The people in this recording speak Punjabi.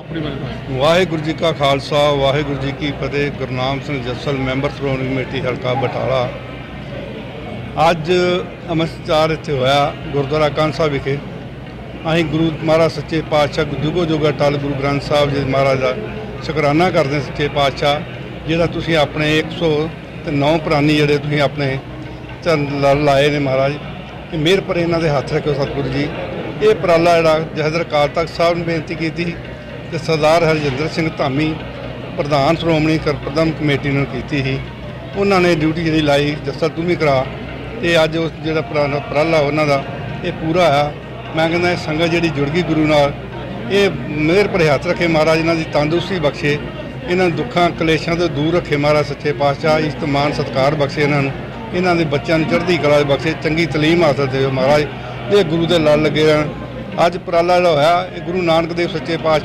ਵਾਹਿਗੁਰੂ ਜੀ ਕਾ ਖਾਲਸਾ, ਵਾਹਿਗੁਰੂ ਜੀ ਕੀ ਫਤਿਹ। ਗੁਰਨਾਮ ਸਿੰਘ ਜੱਸਲ, ਮੈਂਬਰ ਸ਼੍ਰੋਮਣੀ ਕਮੇਟੀ ਹਲਕਾ ਬਟਾਲਾ। ਅੱਜ ਅਮਰਚਾਰ ਇੱਥੇ ਹੋਇਆ ਗੁਰਦੁਆਰਾ ਕਾਂਸਾ ਵਿਖੇ। ਅਸੀਂ ਗੁਰੂ ਮਹਾਰਾਜ ਸੱਚੇ ਪਾਤਸ਼ਾਹ ਜੁਗੋ ਜੁਗ ਅਟਲ ਗੁਰੂ ਗ੍ਰੰਥ ਸਾਹਿਬ ਜੀ ਮਹਾਰਾਜ ਦਾ ਸ਼ੁਕਰਾਨਾ ਕਰਦੇ ਸੱਚੇ ਪਾਤਸ਼ਾਹ ਜਿਹੜਾ ਤੁਸੀਂ ਆਪਣੇ 109 ਪ੍ਰਾਨੀ ਜਿਹੜੇ ਤੁਸੀਂ ਆਪਣੇ ਚਰਨ ਲਾਏ ਨੇ ਮਹਾਰਾਜ। ਇਹ ਮਿਹਰ ਪਰ ਇਹਨਾਂ ਦੇ ਹੱਥ ਰੱਖਿਓ ਸਤਿਗੁਰੂ ਜੀ। ਇਹ ਉਪਰਾਲਾ ਜਿਹੜਾ ਜਹਦਰ ਅਕਾਲ ਤਖਤ ਸਾਹਿਬ ਨੂੰ ਬੇਨਤੀ ਕੀਤੀ ਤੇ ਸਰਦਾਰ ਹਰਜਿੰਦਰ ਸਿੰਘ ਧਾਮੀ, ਪ੍ਰਧਾਨ ਸ਼੍ਰੋਮਣੀ ਕਰਪ੍ਰਦਮ ਕਮੇਟੀ ਨੂੰ ਕੀਤੀ ਸੀ। ਉਹਨਾਂ ਨੇ ਡਿਊਟੀ ਜਿਹੜੀ ਲਾਈ, ਜੱਸਾ ਤੂੰ ਵੀ ਕਰਾ। ਤੇ ਅੱਜ ਉਸ ਜਿਹੜਾ ਉਪਰਾ- ਉਪਰਾਲਾ ਉਹਨਾਂ ਦਾ, ਇਹ ਪੂਰਾ ਆ। ਮੈਂ ਕਹਿੰਦਾ ਇਹ ਸੰਗਤ ਜਿਹੜੀ ਜੁੜ ਗਈ ਗੁਰੂ ਨਾਲ, ਇਹ ਮਿਹਰ ਭਰੇ ਹੱਥ ਰੱਖੇ ਮਹਾਰਾਜ, ਇਹਨਾਂ ਦੀ ਤੰਦਰੁਸਤੀ ਬਖਸ਼ੇ। ਇਹਨਾਂ ਨੂੰ ਦੁੱਖਾਂ, ਕਲੇਸ਼ਾਂ ਤੋਂ ਦੂਰ ਰੱਖੇ ਮਹਾਰਾਜ ਸੱਚੇ ਪਾਤਸ਼ਾਹ ਇਸਤਮਾਨ ਸਤਕਾਰ ਬਖਸ਼ੇ ਇਹਨਾਂ ਨੂੰ। ਇਹਨਾਂ ਦੇ ਬੱਚਿਆਂ ਨੂੰ ਚੜ੍ਹਦੀ ਕਲਾ ਬਖਸ਼ੇ, ਚੰਗੀ ਤਾਲੀਮ ਹਾਸਲ ਦੇਵੇ ਮਹਾਰਾਜ। ਇਹ ਗੁਰੂ ਦੇ ਲੜ ਲੱਗੇ ਰਹਿਣ। ਅੱਜ ਉਪਰਾਲਾ ਜਿਹੜਾ ਹੋਇਆ, ਇਹ ਗੁਰੂ ਨਾਨਕ ਦੇਵ ਸੱਚੇ ਪਾਤਸ਼ਾਹ